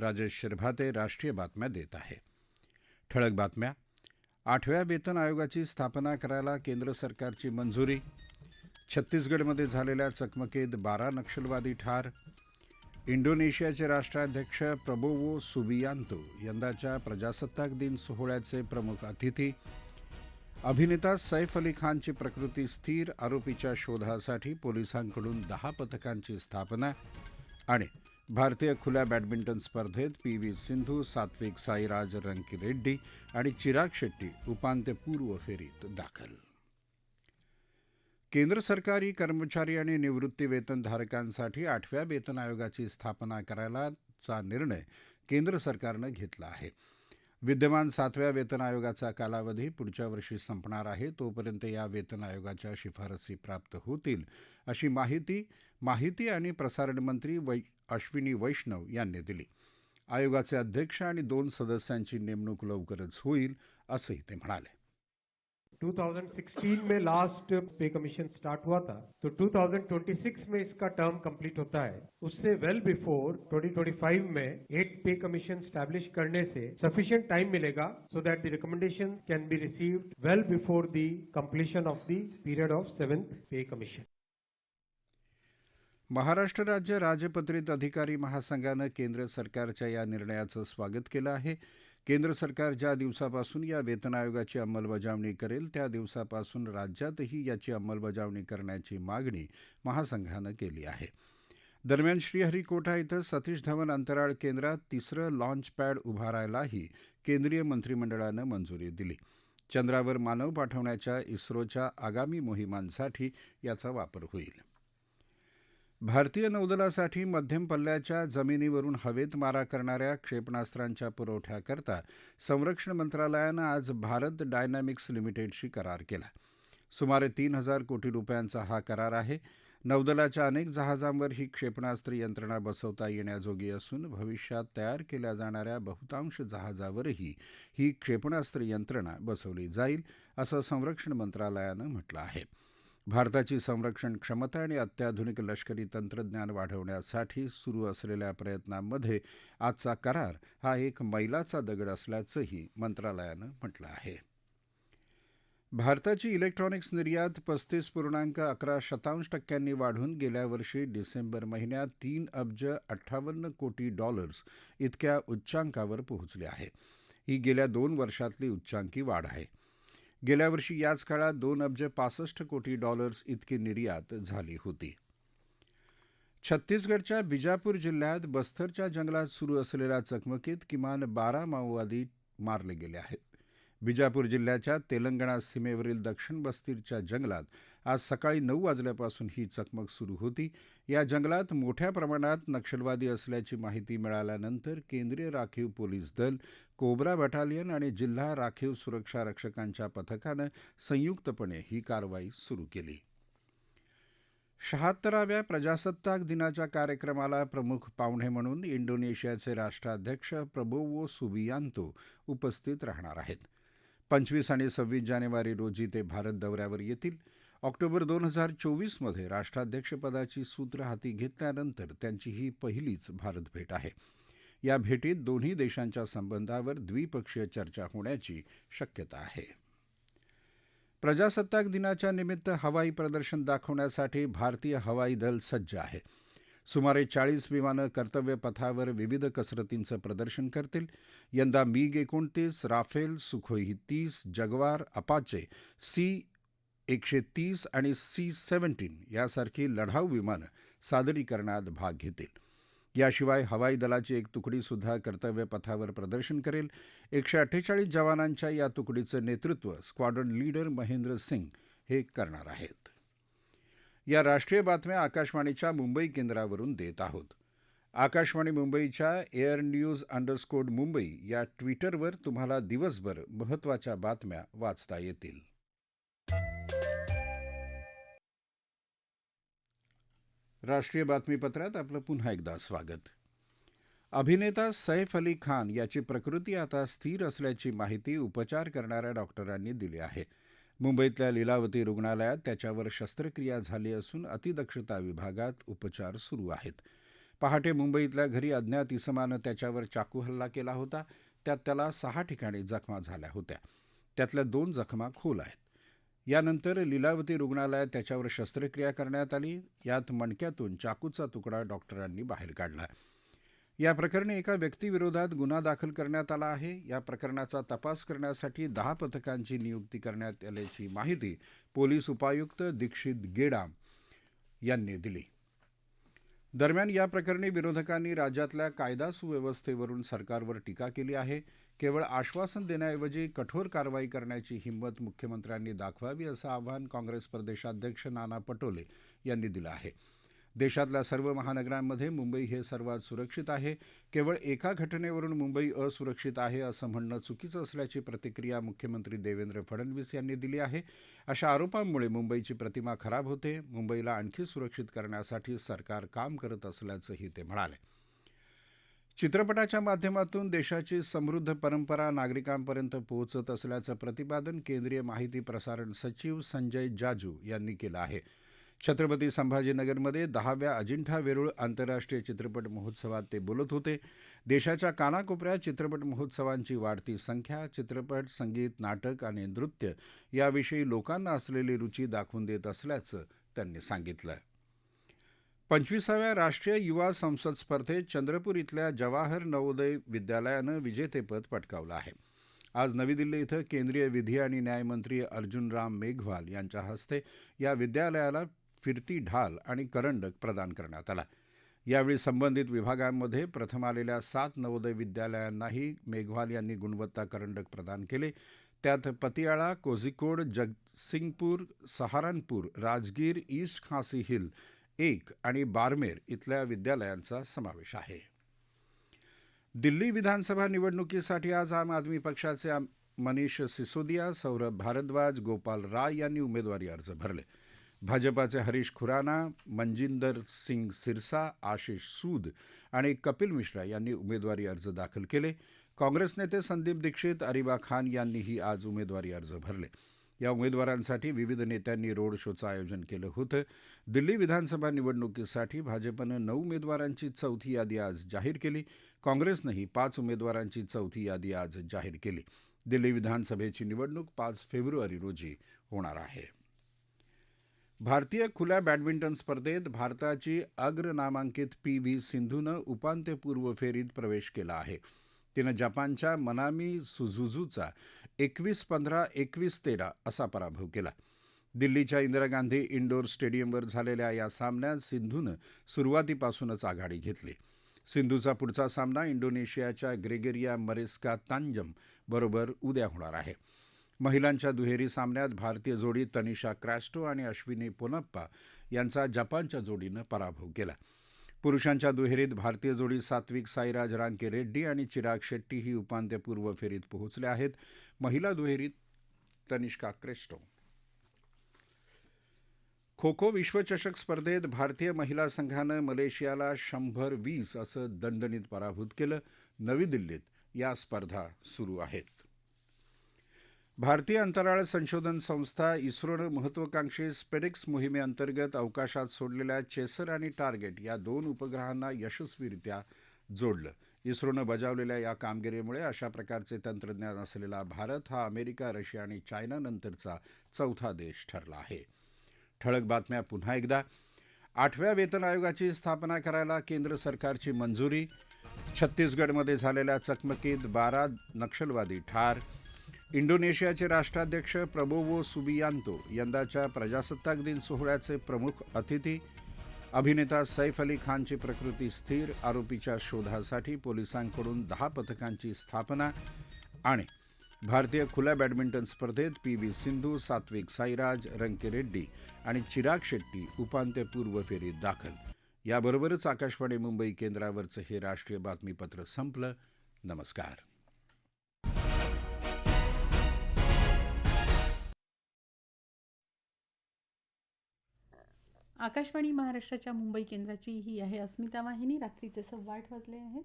राजेश शिरभाते राष्ट्रीय बातम्या देत आहे. ठळक बातम्या. आठव्या वेतन आयोगाची स्थापना करायला केंद्र सरकारची मंजुरी. छत्तीसगडमध्ये झालेल्या चकमकीत बारा नक्षलवादी ठार. इंडोनेशियाचे राष्ट्राध्यक्ष प्रबोवो सुबियांतो यंदाच्या प्रजासत्ताक दिन सोहळ्याचे प्रमुख अतिथी. अभिनेता सैफ अली खानची प्रकृती स्थिर आरोपीच्या शोधासाठी पोलिसांकडून दहा पथकांची स्थापना आणि भारतीय खुल्या बॅडमिंटन स्पर्धेत पी व्ही सिंधू सात्विक साईराज रंकीरेड्डी आणि चिराग शेट्टी उपांत्यपूर्व फेरीत दाखल. केंद्र सरकारी कर्मचारी आणि निवृत्तीवेतनधारकांसाठी आठव्या वेतन आयोगाची स्थापना करायलाचा निर्णय केंद्र सरकारनं घेतला आहे. विद्यमान सातव्या वेतन आयोगाचा कालावधी पुढच्या वर्षी संपणार आहे तोपर्यंत या वेतन आयोगाच्या शिफारसी प्राप्त होतील अशी माहिती माहिती आणि प्रसारण मंत्री वै अश्विनी वैष्णव यांनी दिली. आयोगाचे अध्यक्ष आणि दोन सदस्यांची नेमणूक लवकरच होईल, असंही ते म्हणाले. 2016 में लास्ट पे कमीशन स्टार्ट हुआ था तो 2026 में इसका टर्म कंप्लीट होता है. उससे वेल बिफोर 2025 में एट पे कमीशन स्टैब्लिश करने से सफिशिएंट टाइम मिलेगा so that the recommendation can be received well before the completion of the period of seventh pay commission Maharashtra राज्य राजपत्रित अधिकारी महासंघानं केंद्र सरकारच्या या निर्णयाचं स्वागत केलं आहे. केंद्र सरकार ज्या दिवसापासून या वेतन आयोगाची अंमलबजावणी करेल त्या दिवसापासून राज्यातही याची अंमलबजावणी करण्याची मागणी महासंघानं केली आहे. दरम्यान श्रीहरिकोटा इथं सतीश धवन अंतराळ केंद्रात तिसरं लॉन्च पॅड उभारायलाही केंद्रीय मंत्रिमंडळानं मंजुरी दिली. चंद्रावर मानव पाठवण्याच्या इस्रोच्या आगामी मोहिमांसाठी याचा वापर होईल. भारतीय नौदलासाठी मध्यम पल्ल्याच्या जमिनीवरून हवेत मारा करणाऱ्या क्षेपणास्त्रांच्या पुरवठ्याकरता संरक्षण मंत्रालयानं आज भारत डायनॅमिक्स लिमिटेडशी करार केला. सुमारे तीन हजार कोटी रुपयांचा हा करार आहे. नौदलाच्या अनेक जहाजांवर ही क्षेपणास्त्र यंत्रणा बसवता येण्याजोगी असून भविष्यात तयार केल्या जाणाऱ्या बहुतांश जहाजावरही ही क्षेपणास्त्र यंत्रणा बसवली जाईल असं संरक्षण मंत्रालयानं म्हटलं आहे. भारताची संरक्षण क्षमता आणि अत्याधुनिक लष्करी तंत्रज्ञान वाढवण्यासाठी सुरू असलेल्या प्रयत्नांमध्ये आजचा करार हा एक मैलाचा दगड असल्याचंही मंत्रालयानं म्हटलं आहे. भारताची इलेक्ट्रॉनिक्स निर्यात पस्तीस पूर्णांक अकरा शतांश टक्क्यांनी वाढून गेल्या वर्षी डिसेंबर महिन्यात तीन अब्ज अठ्ठावन्न कोटी डॉलर्स इतक्या उच्चांकावर पोहोचली आहे. ही गेल्या दोन वर्षातली उच्चांकी वाढ आहे. गेल्या वर्षी याच काळात दोन अब्ज पासष्ट कोटी डॉलर्स इतकी निर्यात झाली होती. छत्तीसगडच्या बिजापूर जिल्ह्यात बस्तरच्या जंगलात सुरू असलेल्या चकमकीत किमान बारा माओवादी मारले गेले आहेत. बिजापूर जिल्ह्याच्या तेलंगणा सीमेवरील दक्षिण बस्तीरच्या जंगलात आज सकाळी नऊ वाजल्यापासून ही चकमक सुरू होती. या जंगलात मोठ्या प्रमाणात नक्षलवादी असल्याची माहिती मिळाल्यानंतर केंद्रीय राखीव पोलीस दल कोब्रा बटालियन आणि जिल्हा राखीव सुरक्षा रक्षकांच्या पथकानं संयुक्तपणे ही कारवाई सुरू केली. शहात्तराव्या प्रजासत्ताक दिनाच्या कार्यक्रमाला प्रमुख पाहुणे म्हणून इंडोनेशियाचे राष्ट्राध्यक्ष प्रबोवो सुबियांतो उपस्थित राहणार आहेत. पंचवीस आणि सव्वीस जानेवारी रोजी ते भारत दौऱ्यावर येतील. ऑक्टोबर दोन हजार चोवीसमध्ये राष्ट्राध्यक्षपदाची सूत्र हाती घेतल्यानंतर त्यांची ही पहिलीच भारत भेट आहे. या भेटीत दोन्ही देशांच्या संबंधावर द्विपक्षीय चर्चा होण्याची शक्यता आहे. प्रजासत्ताक दिनाच्या निमित्त हवाई प्रदर्शन दाखवण्यासाठी भारतीय हवाई दल सज्ज आहे. सुमारे चाळीस विमानं कर्तव्य पथावर विविध कसरतींचं प्रदर्शन करतील. यंदा मिग एकोणतीस राफेल सुखोई तीस जगवार अपाचे सी एकशे तीस आणि सी सेव्हन्टीन यासारखी लढाऊ विमानं सादरीकरणात भाग घेतील. याशिवाय हवाई दलाची एक तुकडीसुद्धा कर्तव्य पथावर प्रदर्शन करेल. एकशे अठ्ठेचाळीस जवानांच्या या तुकडीचं नेतृत्व स्क्वाड्रन लीडर महेंद्र सिंग हे करणार आहेत. या राष्ट्रीय बातम्या आकाशवाणीच्या मुंबई केंद्रावरून देत आहोत. आकाशवाणी मुंबईच्या एअर न्यूज अंडरस्कोड मुंबई या ट्विटरवर तुम्हाला दिवसभर महत्त्वाच्या बातम्या वाचता येतील. राष्ट्रीय बातमीपत्रात आपलं पुन्हा एकदा स्वागत. अभिनेता सैफ अली खान याची प्रकृती आता स्थिर असल्याची माहिती उपचार करणाऱ्या डॉक्टरांनी दिली आहे. मुंबईतल्या लीलावती रुग्णालयात त्याच्यावर शस्त्रक्रिया झाली असून अतिदक्षता विभागात उपचार सुरू आहेत. पहाटे मुंबईतल्या घरी अज्ञात इसमानं त्याच्यावर चाकू हल्ला केला होता. त्यात त्याला सहा ठिकाणी जखमा झाल्या होत्या. त्यातल्या दोन जखमा खोल आहेत. यानंतर लीलावती रुग्णालयात त्याच्यावर शस्त्रक्रिया करण्यात आली. यात मणक्यातून चाकूचा तुकडा डॉक्टरांनी बाहेर काढला. या प्रकरणी एका व्यक्तीविरोधात गुन्हा दाखल करण्यात आला आहे. या प्रकरणाचा तपास करण्यासाठी दहा पथकांची नियुक्ती करण्यात आल्याची माहिती पोलीस उपायुक्त दीक्षित गेडाम यांनी दिली. दरम्यान या प्रकरणी विरोधकांनी राज्यातल्या कायदा सुव्यवस्थेवरून सरकारवर टीका केली आहे. केवळ आश्वासन देण्याऐवजी कठोर कारवाई करण्याची हिंमत मुख्यमंत्र्यांनी दाखवावी असं आव्हान काँग्रेस प्रदेशाध्यक्ष नाना पटोले यांनी दिलं आहे. देशातल्या सर्व महानगरांमध्ये मुंबई हे सर्वात सुरक्षित आहे. केवळ एका घटनेवरून मुंबई असुरक्षित आहे असं म्हणणं चुकीचं असल्याची प्रतिक्रिया मुख्यमंत्री देवेंद्र फडणवीस यांनी दिली आहे. अशा आरोपांमुळे मुंबईची प्रतिमा खराब होते. मुंबईला आणखी सुरक्षित करण्यासाठी सरकार काम करत असल्याचंही ते म्हणाले. चित्रपटाच्या माध्यमातून देशाची समृद्ध परंपरा नागरिकांपर्यंत पोहोचत असल्याचं प्रतिपादन केंद्रीय माहिती प्रसारण सचिव संजय जाजू यांनी केलं आहे. छत्रपती संभाजीनगरमध्ये दहाव्या अजिंठा वेरूळ आंतरराष्ट्रीय चित्रपट महोत्सवात ते बोलत होते. देशाच्या कानाकोपऱ्यात चित्रपट महोत्सवांची वाढती संख्या चित्रपट संगीत नाटक आणि नृत्य याविषयी लोकांना असलेली रुची दाखवून देत असल्याचं त्यांनी सांगितलं. पंचवीसाव्या राष्ट्रीय युवा संसद स्पर्धेत चंद्रपूर इथल्या जवाहर नवोदय विद्यालयानं विजेतेपद पटकावलं आहे. आज नवी दिल्ली इथं केंद्रीय विधी आणि न्यायमंत्री अर्जुन राम मेघवाल यांच्या हस्ते या विद्यालयाला फिरती ढाल आणि करंडक प्रदान करण्यात आला. यावेळी संबंधित विभागांमध्ये प्रथम आलेल्या सात नवोदय विद्यालयांनाही मेघवाल यांनी गुणवत्ता करंडक प्रदान केले. त्यात पतियाळा कोझिकोड जगसिंगपूर सहारनपूर राजगीर ईस्ट खासी हिल एक आणि बारमेर इथल्या विद्यालयांचा समावेश आहे. दिल्ली विधानसभा निवडणुकीसाठी आज आम आदमी पक्षाचे मनीष सिसोदिया सौरभ भारद्वाज गोपाल राय यांनी उमेदवारी अर्ज भरले. भाजपाचे हरीश खुराना मनजिंदर सिंग सिरसा आशिष सूद आणि कपिल मिश्रा यांनी उमेदवारी अर्ज दाखल केले. काँग्रेस नेते संदीप दीक्षित अरिबा खान यांनीही आज उमेदवारी अर्ज भरले. या उमेदवारांसाठी विविध नेत्यांनी रोड शोचं आयोजन केलं होतं. दिल्ली विधानसभा निवडणुकीसाठी भाजपनं नऊ उमेदवारांची चौथी यादी आज जाहीर केली. काँग्रेसनंही पाच उमेदवारांची चौथी यादी आज जाहीर केली. दिल्ली विधानसभेची निवडणूक पाच फेब्रुवारी रोजी होणार आहे. भारतीय खुल्या बॅडमिंटन स्पर्धेत भारताची अग्र नामांकित पी व्ही सिंधूनं उपांत्यपूर्व फेरीत प्रवेश केला आहे. तिनं जपानच्या मनामी सुझुझूचा एकवीस पंधरा एकवीस तेरा असा पराभव केला. दिल्लीच्या इंदिरा गांधी इंडोर स्टेडियमवर झालेल्या या सामन्यात सिंधूनं सुरुवातीपासूनच आघाडी घेतली. सिंधूचा पुढचा सामना इंडोनेशियाच्या ग्रेगेरिया मरेस्का तांजम बरोबर उद्या होणार आहे. महिलांच्या दुहेरी सामन्यात भारतीय जोडी तनिषा क्रॅस्टो आणि अश्विनी पोनप्पा यांचा जपानच्या जोडीनं पराभव केला. पुरुषांच्या दुहेरीत भारतीय जोडी सात्विक साईराज रांकी रेड्डी आणि चिराग शेट्टी ही उपांत्यपूर्व फेरीत पोहोचले आहेत. महिला दुहेरीत तनिष्का क्रेस्टो. खो खो विश्वचषक स्पर्धेत भारतीय महिला संघानं मलेशियाला शंभर वीस असं दणदणीत पराभूत केलं. नवी दिल्लीत या स्पर्धा सुरू आहेत. भारतीय अंतराळ संशोधन संस्था इस्रोनं महत्वाकांक्षी स्पेडेक्स मोहिमेअंतर्गत अवकाशात सोडलेल्या चेसर आणि टार्गेट या दोन उपग्रहांना यशस्वीरित्या जोडलं. इस्रोनं बजावलेल्या या कामगिरीमुळे अशा प्रकारचे तंत्रज्ञान असलेला भारत हा अमेरिका रशिया आणि चायनानंतरचा चौथा देश ठरला आहे. ठळक बातम्या पुन्हा एकदा. आठव्या वेतन आयोगाची स्थापना करायला केंद्र सरकारची मंजुरी. छत्तीसगडमध्ये झालेल्या चकमकीत बारा नक्षलवादी ठार. इंडोनेशियाचे राष्ट्राध्यक्ष प्रबोवो सुबियांतो यंदाच्या प्रजासत्ताक दिन सोहळ्याचे प्रमुख अतिथी. अभिनेता सैफ अली खानची प्रकृती स्थिर आरोपीच्या शोधासाठी पोलिसांकडून दहा पथकांची स्थापना आणि भारतीय खुल्या बॅडमिंटन स्पर्धेत पी व्ही सिंधू सात्विक साईराज रंकीरेड्डी आणि चिराग शेट्टी उपांत्यपूर्व फेरीत दाखल. याबरोबरच आकाशवाणी मुंबई केंद्रावरचं हे राष्ट्रीय बातमीपत्र संपलं. नमस्कार. आकाशवाणी महाराष्ट्राच्या मुंबई केंद्राची ही आहे अस्मिता वाहिनी. रात्रीचे सव्वा आठ वाजले आहेत.